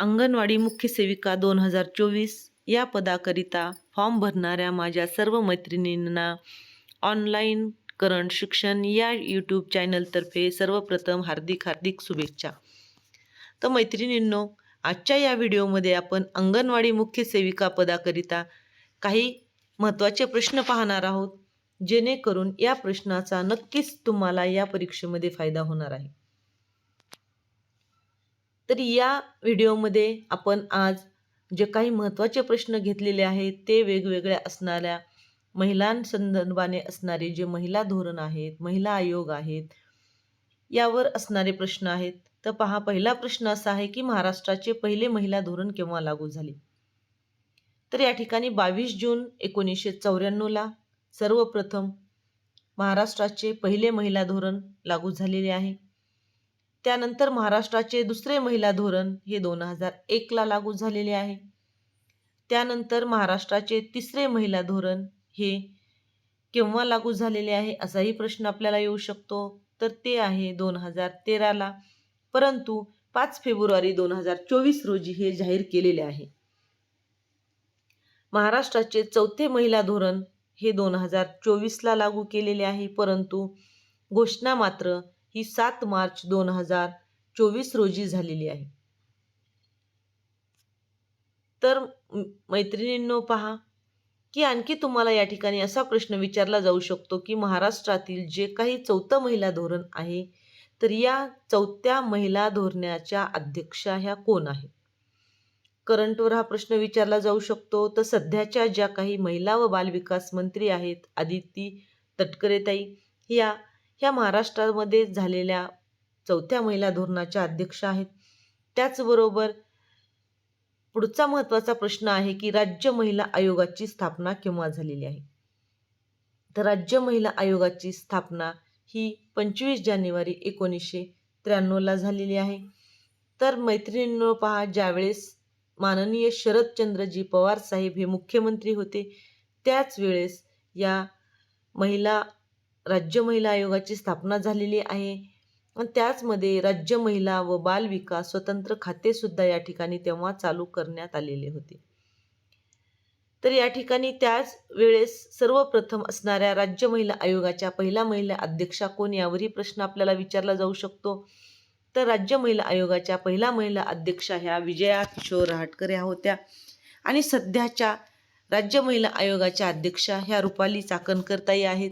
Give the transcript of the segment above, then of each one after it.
अंगणवाडी मुख्य सेविका दोन हजार चोवीस या पदाकरिता फॉर्म भरणाऱ्या माझ्या सर्व मैत्रिणींना ऑनलाईन करंट शिक्षण या यूट्यूब चॅनलतर्फे सर्वप्रथम हार्दिक हार्दिक शुभेच्छा. तर मैत्रिणींनो आजच्या या व्हिडिओमध्ये आपण अंगणवाडी मुख्य सेविका पदाकरिता काही महत्त्वाचे प्रश्न पाहणार आहोत जेणेकरून या प्रश्नाचा नक्कीच तुम्हाला या परीक्षेमध्ये फायदा होणार आहे. तर या व्हिडिओमध्ये आपण आज जे काही महत्त्वाचे प्रश्न घेतलेले आहेत ते वेगवेगळ्या असणाऱ्या महिलांसंदर्भाने असणारे जे महिला धोरण आहेत महिला आयोग आहेत यावर असणारे प्रश्न आहेत. तर पहा पहिला प्रश्न असा आहे की महाराष्ट्राचे पहिले महिला धोरण केव्हा लागू झाले? तर या ठिकाणी बावीस जून एकोणीसशे चौऱ्याण्णवला सर्वप्रथम महाराष्ट्राचे पहिले महिला धोरण लागू झालेले आहे. त्यानंतर महाराष्ट्राचे दुसरे महिला धोरण हे दोन हजार एकला लागू झालेले आहे. त्यानंतर महाराष्ट्राचे तिसरे महिला धोरण हे केव्हा लागू झालेले आहे असाही प्रश्न आपल्याला येऊ शकतो. तर ते आहे दोन हजार तेराला. परंतु पाच फेब्रुवारी दोन हजार चोवीस रोजी हे जाहीर केलेले आहे. महाराष्ट्राचे चौथे महिला धोरण हे दोन हजार चोवीसला लागू केलेले आहे. परंतु घोषणा मात्र ही सात मार्च दोन हजार चोवीस रोजी झालेली आहे. तर मैत्रिणींनो पहा की आणखी तुम्हाला या ठिकाणी असा प्रश्न विचारला जाऊ शकतो की महाराष्ट्रातील जे काही चौथं महिला धोरण आहे तर या चौथ्या महिला धोरणाच्या अध्यक्षा ह्या कोण आहेत? करंटवर हा प्रश्न विचारला जाऊ शकतो. तर सध्याच्या ज्या काही महिला व बालविकास मंत्री आहेत आदिती तटकरेताई या ह्या महाराष्ट्रामध्ये झालेल्या चौथ्या महिला धोरणाच्या अध्यक्ष आहेत. त्याचबरोबर पुढचा महत्त्वाचा प्रश्न आहे की राज्य महिला आयोगाची स्थापना केव्हा झालेली आहे? तर राज्य महिला आयोगाची स्थापना ही पंचवीस जानेवारी एकोणीसशे त्र्याण्णवला झालेली आहे. तर मैत्रिणींनो पहा ज्यावेळेस माननीय शरदचंद्रजी पवार साहेब हे मुख्यमंत्री होते त्याच वेळेस या महिला राज्य महिला आयोगाची स्थापना झालेली आहे. आणि त्याचमध्ये राज्य महिला व बाल विकास स्वतंत्र खातेसुद्धा या ठिकाणी तेव्हा चालू करण्यात आलेले होते. तर या ठिकाणी त्याच वेळेस सर्वप्रथम असणाऱ्या राज्य महिला आयोगाच्या पहिल्या महिला अध्यक्षा कोण यावरही प्रश्न आपल्याला विचारला जाऊ शकतो. तर राज्य महिला आयोगाच्या पहिल्या महिला अध्यक्षा ह्या विजया किशोर रहाटकर ह्या होत्या. आणि सध्याच्या राज्य महिला आयोगाच्या अध्यक्षा ह्या रुपाली चाकणकरताई आहेत.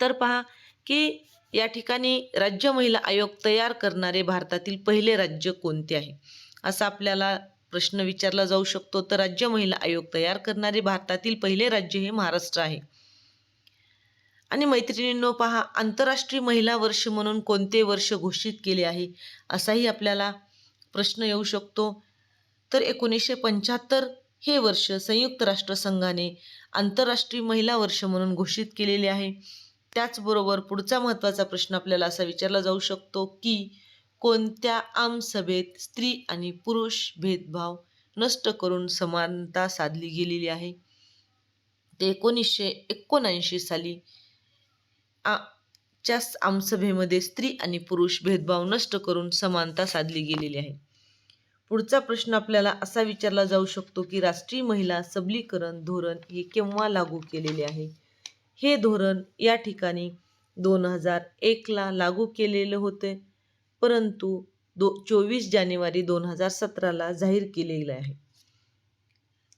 तर पहा की या ठिकाणी राज्य महिला आयोग तयार करणारे भारतातील पहिले राज्य कोणते आहे? असा आपल्याला प्रश्न विचारला जाऊ शकतो. तर राज्य महिला आयोग तयार करणारे भारतातील पहिले राज्य हे महाराष्ट्र आहे. आणि मैत्रिणींनो पहा आंतरराष्ट्रीय महिला वर्ष म्हणून कोणते वर्ष घोषित केले आहे? असाही आपल्याला प्रश्न येऊ शकतो. तर एकोणीसशे पंच्याहत्तर हे वर्ष संयुक्त राष्ट्रसंघाने आंतरराष्ट्रीय महिला वर्ष म्हणून घोषित केलेले आहे. त्याचबरोबर पुढचा महत्त्वाचा प्रश्न आपल्याला असा विचारला जाऊ शकतो की कोणत्या आमसभेत स्त्री आणि पुरुष भेदभाव नष्ट करून समानता साधली गेलेली आहे? ते एकोणीसशे एकोणऐंशी साली आ च्या आमसभेमध्ये स्त्री आणि पुरुष भेदभाव नष्ट करून समानता साधली गेलेली आहे. पुढचा प्रश्न आपल्याला असा विचारला जाऊ शकतो की राष्ट्रीय महिला सबलीकरण धोरण हे केव्हा लागू केलेले आहे? हे धोरण या ठिकाणी दोन हजार एकला लागू केलेले होते. परंतु दो चोवीस जानेवारी दोन हजार सतराला जाहीर केलेलं आहे.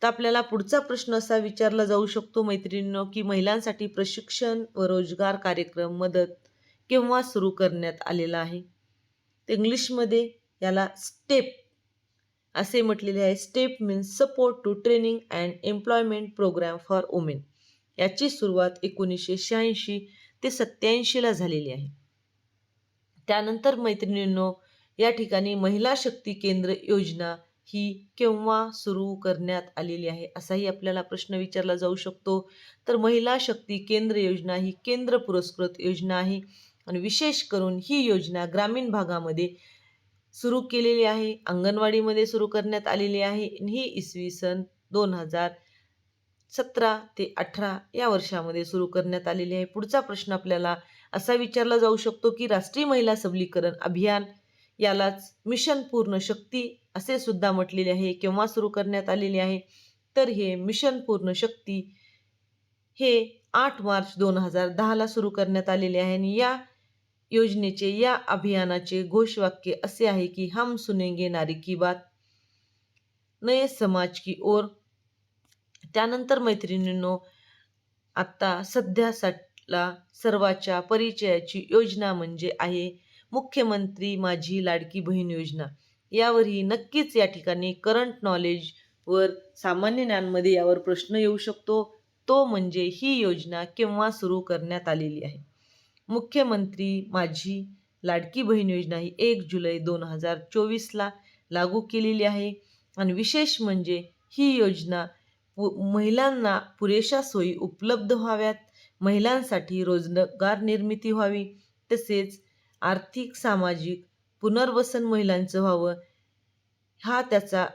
तर आपल्याला पुढचा प्रश्न असा विचारला जाऊ शकतो मैत्रिणींनो की महिलांसाठी प्रशिक्षण व रोजगार कार्यक्रम मदत केव्हा सुरू करण्यात आलेला आहे? इंग्लिशमध्ये याला स्टेप असे म्हटलेले आहे. STEP means support to training and employment programme for women. याची सुरुवात एकोणीसशे शहाऐंशी ते सत्याऐंशीला झालेली आहे. त्यानंतर मैत्रिणींनो या ठिकाणी महिला शक्ती केंद्र योजना ही केव्हा सुरू करण्यात आलेली आहे असाही आपल्याला प्रश्न विचारला जाऊ शकतो. तर महिला शक्ती केंद्र योजना ही केंद्र पुरस्कृत योजना आहे आणि विशेष करून ही योजना ग्रामीण भागामध्ये सुरू केलेली आहे अंगणवाडीमध्ये सुरू करण्यात आलेली आहे ही इसवी सन दोन हजार सतरा ते अठरा या वर्षामध्ये सुरू करण्यात आलेली आहे. पुढचा प्रश्न आपल्याला असा विचारला जाऊ शकतो की राष्ट्रीय महिला सबलीकरण अभियान यालाच मिशन पूर्ण शक्ती असे सुद्धा म्हटलेले आहे. केव्हा सुरू करण्यात आलेले आहे? तर हे मिशन पूर्ण शक्ती हे आठ मार्च दोन हजार दहाला सुरू करण्यात आलेले आहे. आणि या योजनेचे या अभियानाचे घोषवाक्य असे आहे की हम सुनेंगे नारी की बात नये समाज की ओर त्यानंतर मैत्रिणींनो आत्ता सध्यासाठला सर्वाच्या परिचयाची योजना म्हणजे आहे मुख्यमंत्री माझी लाडकी बहीण योजना. यावरही नक्कीच या ठिकाणी करंट नॉलेजवर सामान्य ज्ञानमध्ये यावर प्रश्न येऊ शकतो. तो म्हणजे ही योजना केव्हा सुरू करण्यात आलेली आहे? मुख्यमंत्री माझी लाडकी बहीण योजना ही एक जुलै दोन हजार चोवीसला लागू केलेली आहे. आणि विशेष म्हणजे ही योजना पु महिलांना पुरेशा सोयी उपलब्ध व्हाव्यात. महिलांसाठी रोजगार निर्मिती व्हावी. तसेच आर्थिक सामाजिक पुनर्वसन महिलांचं व्हावं. हा त्याचा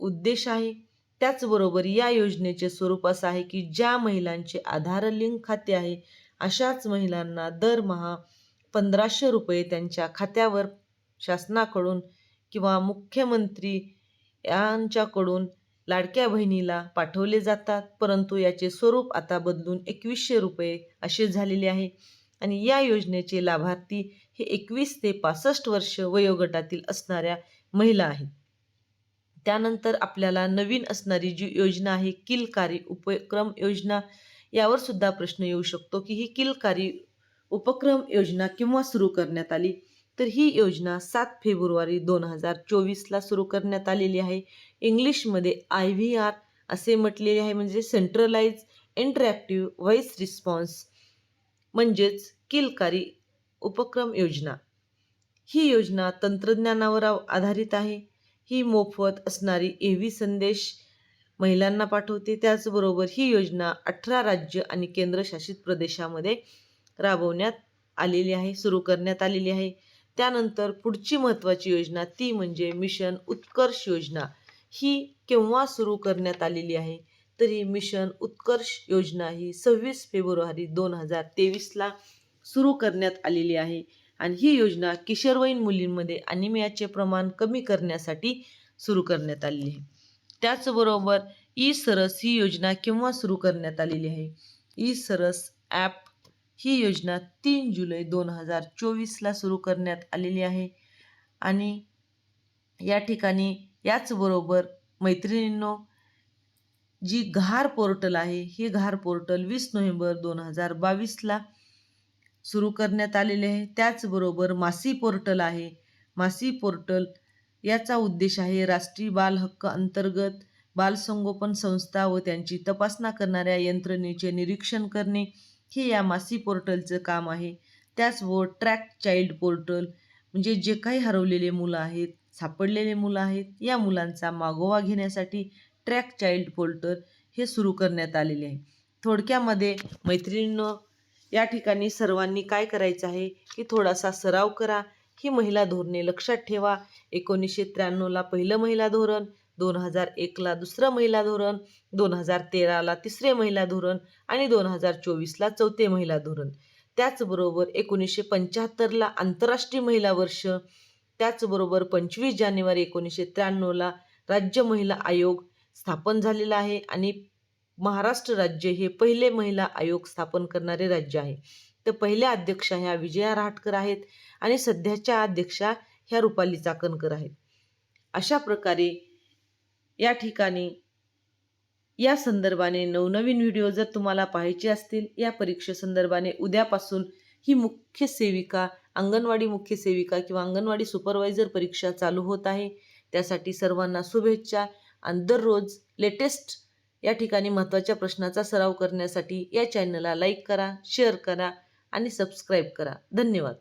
उद्देश आहे. त्याचबरोबर या योजनेचे स्वरूप असं आहे की ज्या महिलांचे आधार लिंक खाते आहे अशाच महिलांना दरमहा पंधराशे रुपये त्यांच्या खात्यावर शासनाकडून किंवा मुख्यमंत्री यांच्याकडून लाडक्या बहिणीला पाठवले जातात परंतु याचे स्वरूप आता बदलून एकवीसशे रुपये असे झालेले आहे. आणि या योजनेचे लाभार्थी हे एकवीस ते पासष्ट वर्ष वयोगटातील असणाऱ्या महिला आहेत. त्यानंतर आपल्याला नवीन असणारी जी योजना आहे किलकारी उपक्रम योजना यावर सुद्धा प्रश्न येऊ शकतो की ही किलकारी उपक्रम योजना किंवा सुरू करण्यात आली? तर ही योजना सात फेब्रुवारी दोन हजार चोवीसला सुरू करण्यात आलेली आहे. इंग्लिशमध्ये आय व्ही आर असे म्हटलेले आहे म्हणजे सेंट्रलाइज इंटरॅक्टिव्ह व्हॉइस रिस्पॉन्स म्हणजेच किलकारी उपक्रम योजना. ही योजना तंत्रज्ञानावर आधारित आहे. ही मोफत असणारी ए व्ही संदेश महिलांना पाठवते. त्याचबरोबर ही योजना अठरा राज्य आणि केंद्रशासित प्रदेशामध्ये राबवण्यात आलेली आहे सुरू करण्यात आलेली आहे. त्यानंतर पुढची महत्त्वाची योजना ती म्हणजे मिशन उत्कर्ष योजना. ही केव्हा सुरू करण्यात आलेली आहे? तर ही मिशन उत्कर्ष योजना ही सव्वीस फेब्रुवारी दोन हजार तेवीसला सुरू करण्यात आलेली आहे. आणि ही योजना किशोरवयीन मुलींमध्ये अनिमियाचे प्रमाण कमी करण्यासाठी सुरू करण्यात आलेली आहे. त्याचबरोबर ई सरस ही योजना केव्हा सुरू करण्यात आलेली आहे? ई सरस ॲप ही योजना तीन जुलै दोन हजार चोवीसला सुरू करण्यात आलेली आहे. आणि या ठिकाणी याचबरोबर मैत्रिणींनो जी घार पोर्टल आहे हे घार पोर्टल वीस नोव्हेंबर दोन हजार बावीसला सुरू करण्यात आलेले आहे. त्याचबरोबर मासी पोर्टल आहे. मासी पोर्टल याचा उद्देश आहे राष्ट्रीय बाल हक्क अंतर्गत बालसंगोपन संस्था व त्यांची तपासना करणाऱ्या यंत्रणेचे निरीक्षण करणे. हे या मासी पोर्टलचं काम आहे. त्याचबरोबर ट्रॅक चाइल्ड पोर्टल म्हणजे जे काही हरवलेले मुलं आहेत सापडलेले मुलं आहेत या मुलांचा मागोवा घेण्यासाठी ट्रॅक चाइल्ड पोर्टल हे सुरू करण्यात आलेले आहे. थोडक्यामध्ये मैत्रिणींनो या ठिकाणी सर्वांनी काय करायचं आहे की थोडासा सराव करा. ही महिला धोरणे लक्षात ठेवा. एकोणीसशे त्र्याण्णवला पहिलं महिला धोरण दोन हजार एकला दुसरं महिला धोरण दोन हजार तेराला तिसरे महिला धोरण आणि दोन हजार चोवीसला चौथे महिला धोरण. त्याचबरोबर एकोणीसशे पंच्याहत्तरला आंतरराष्ट्रीय महिला वर्ष त्याचबरोबर पंचवीस जानेवारी एकोणीसशे त्र्याण्णवला राज्य महिला आयोग स्थापन झालेला आहे आणि महाराष्ट्र राज्य हे पहिले महिला आयोग स्थापन करणारे राज्य आहे. तर पहिल्या अध्यक्षा ह्या विजया रहाटकर आहेत आणि सध्याच्या अध्यक्षा ह्या रुपाली चाकणकर आहेत. अशा प्रकारे या ठिकाणी या संदर्भाने नवनवीन व्हिडिओ जर तुम्हाला पाहायचे असतील या परीक्षेसंदर्भाने उद्यापासून ही मुख्य सेविका अंगणवाडी मुख्य सेविका किंवा अंगणवाडी सुपरवायझर परीक्षा चालू होत आहे. त्यासाठी सर्वांना शुभेच्छा. आणि दररोज लेटेस्ट या ठिकाणी महत्त्वाच्या प्रश्नाचा सराव करण्यासाठी या चॅनलला लाईक करा शेअर करा आणि सबस्क्राईब करा. धन्यवाद.